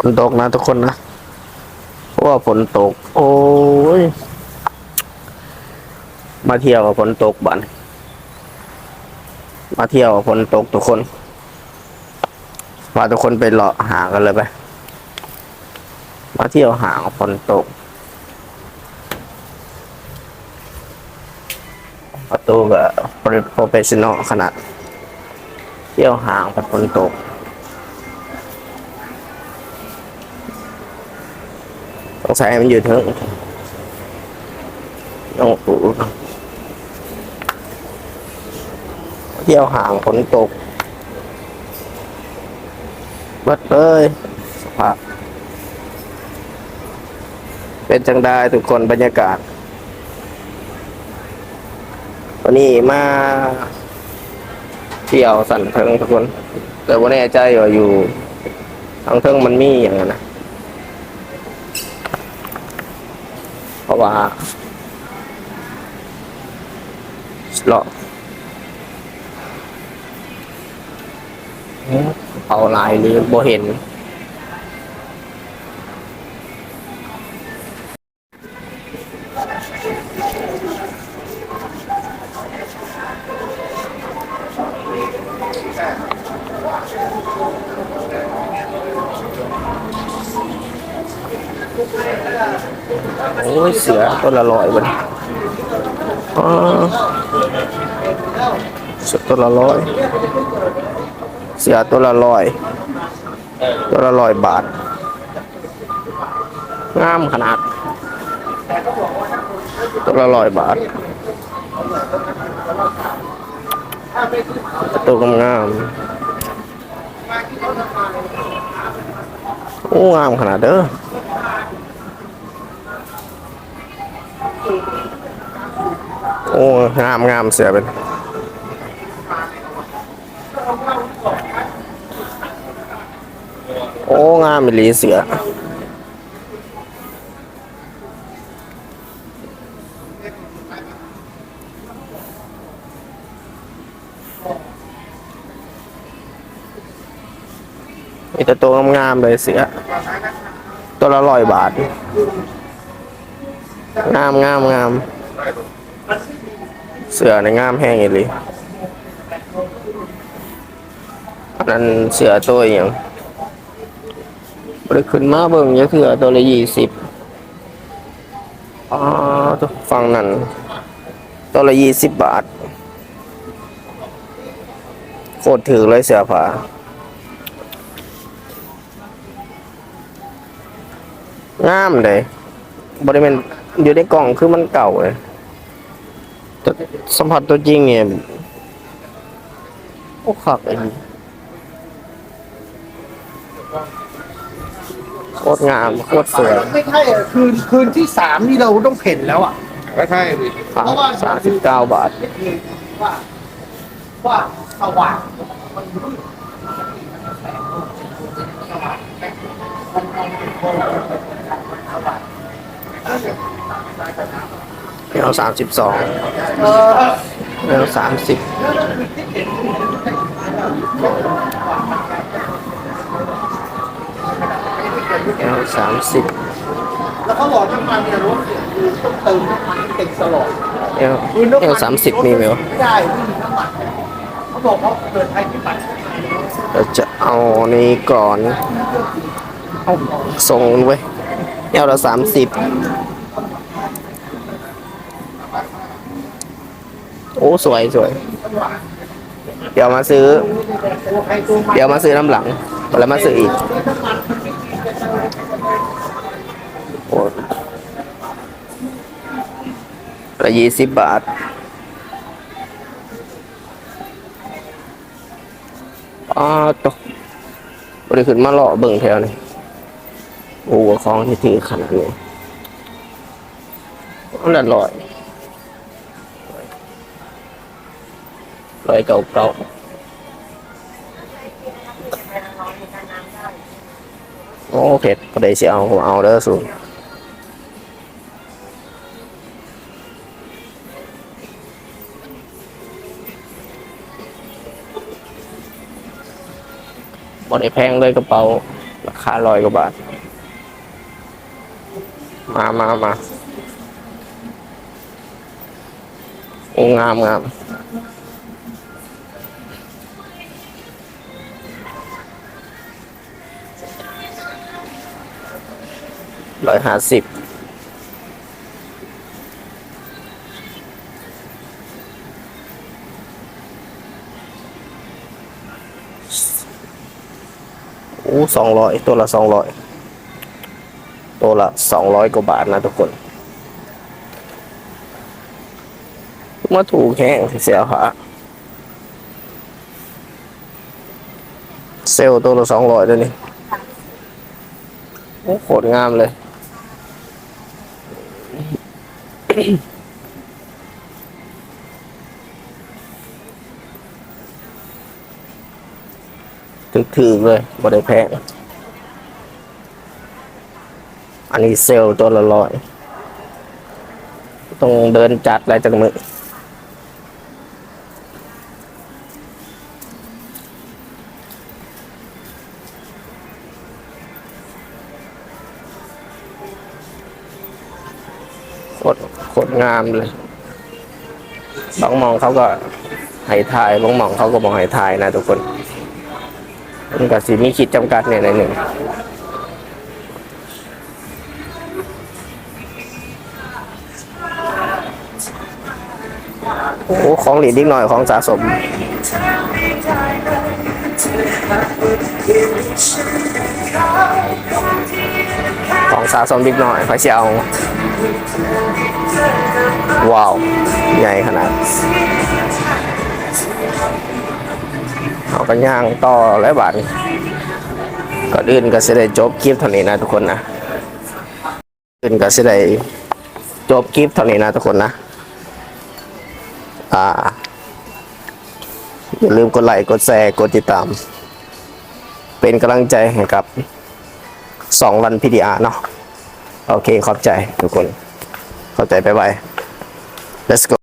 ฝนตกนะทุกคนนะเพราะว่าฝนตก โอ้ย มาเที่ยวกับฝนตกบันมาเที่ยวกับฝนตกทุกคนพาทุกคนไปเลาะหากันเลยไป มาเที่ยวหาฝนตก ประตูก็โปรเฟชชั่นอลขนาด เที่ยวหางกับฝนตก ต้องใช้มันอยู่เถิงต้องปูเที่ยวห่างฝนตกบิดเลยสภาพเป็นจังได้ทุกคนบรรยากาศ วันนี้มาเที่ยวสันเทิงทุกคน แต่ว่าแน่ใจว่าอยู่ทางเทิงมันมีอย่างนั้นนะ เพราะ ว่าเลาะเอาลายหรือโบเห็น โอ้ยเสือตัวละร้อยบันอ๋อเสือตัวละร้อย เสือตัวละร้อย ตัวละร้อยบาท งามขนาด ตัวละร้อยบาทตัวกำงามโอ้งามขนาดเด้อ โอ้งามงามเสือเป็นโอ้งามอีหลีเสือมีแต่ตัวงามๆเลยเสือตัวละร้อยบาท งามงามงามเสือในงามแห้งอีหลีอันนั้นเสือตัวอย่างบริขึ้นมาเบิ่งเยอะเสือตัวละยี่สิบอ๋อตัวฟังนั่นตัวละยี่สิบบาท โคตรถือเลยเสือผางามเลยบริเวณ อยู่ในกล่องคือมันเก่าเลยแต่สัมผัสตัวจริงเนี่ยโอ้ขักไอ้นี่โคตรงามโคตรสวยไม่ใช่อะคืนคืนที่สามนี่เราต้องเพ่นแล้วอะก็ใช่ดิสามสิบเก้าบาท ว่าว่าสว่าง แนวสามสิบสองเออแนวสามสิบแนวสามสิบแล้วเขาบอกน้ำมันเนี่ยรถเนี่ยคือต้องเติมน้ำมันเต็มตลอดแนวแนวสามสิบมีไหมวะไม่ได้ไม่มีน้ำมันเขาบอกเขาเกิดภัยพิบัติเราจะเอานี้ก่อนเอาส่งไว้ยแนวละสามสิบ โอ้สวยสวย เดี๋ยวมาซื้อ เดี๋ยวมาซื้อน้ำหลังแล้วมาซื้ออีกโอ้ละยี่สิบบาทอ้าวตกบริขึ้นมาเลาะเบิ่งแถวนี่โอ้ของที่ถือขนาดนี้อันนั้นลอย ลอยเก่าเก่าๆโอเคพอได้สิเอาผมเอาเด้อสูงบ่ได้แพงเลยกระเป๋า ราคาร้อยกว่าบาท มามามาโอ้งามงาม ร้อยห้าสิบโอ้สองร้อยตัวละสองร้อยตัวละสองร้อยกว่าบาทนะทุกคนมาถูกแห้งเสียค่ะเซลตัวละสองร้อยด้วยนี่โอ้โคตรงามเลย ถึกๆเลยบ่ได้แพงอันนี้เซลล์ตัวละร้อย ต้องเดินจัดอะไรจังมือ ตรงามเลย บางมองเขาก็ห้ถ่ายบางมองเขาก็บอกห้ถ่ายนะทุกคนมันก็สิมีขีดจำกัดเนี่ยในหนึ่งโอ้ของหลีดนิดหน่อยของสะสม ของสะสมนิดหน่อยไปเชียว ว้าว ใหญ่ขนาดเอากันย่างต่อแล้วบาทนี้ก่อนอื่นก็จะได้จบคลิปเท่านี้นะทุกคนนะก่อนอื่นก็จะได้จบคลิปเท่านี้นะทุกคนนะ อ่า อย่าลืมกดไลค์กดแชร์กดติดตาม เป็นกำลังใจให้กับสองรันพีดีอาร์เนาะ โอเคขอบใจทุกคน เข้าใจไปไป let's go